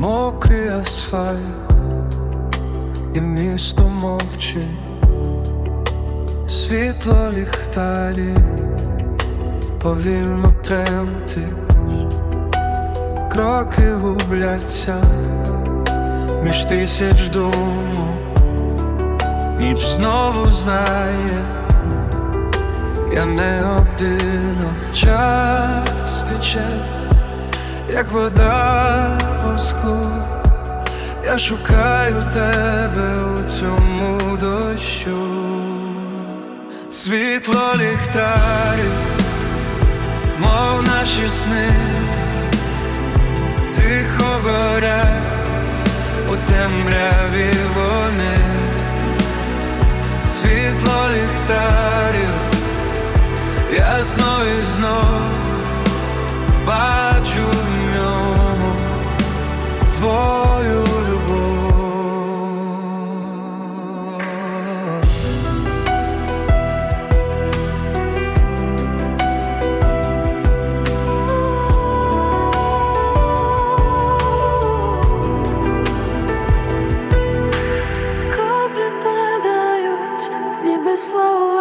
мокрий асфальт, і місто мовчить, світло ліхтарі повільно тремтить, кроки губляться між тисяч думок, ніч знову знає, я не один, час як вода по склу. Я шукаю тебе у цьому дощу, світло ліхтарів, мов наші сни, тихо горять у темряві вони, світло ліхтарів, я знов і знов slow.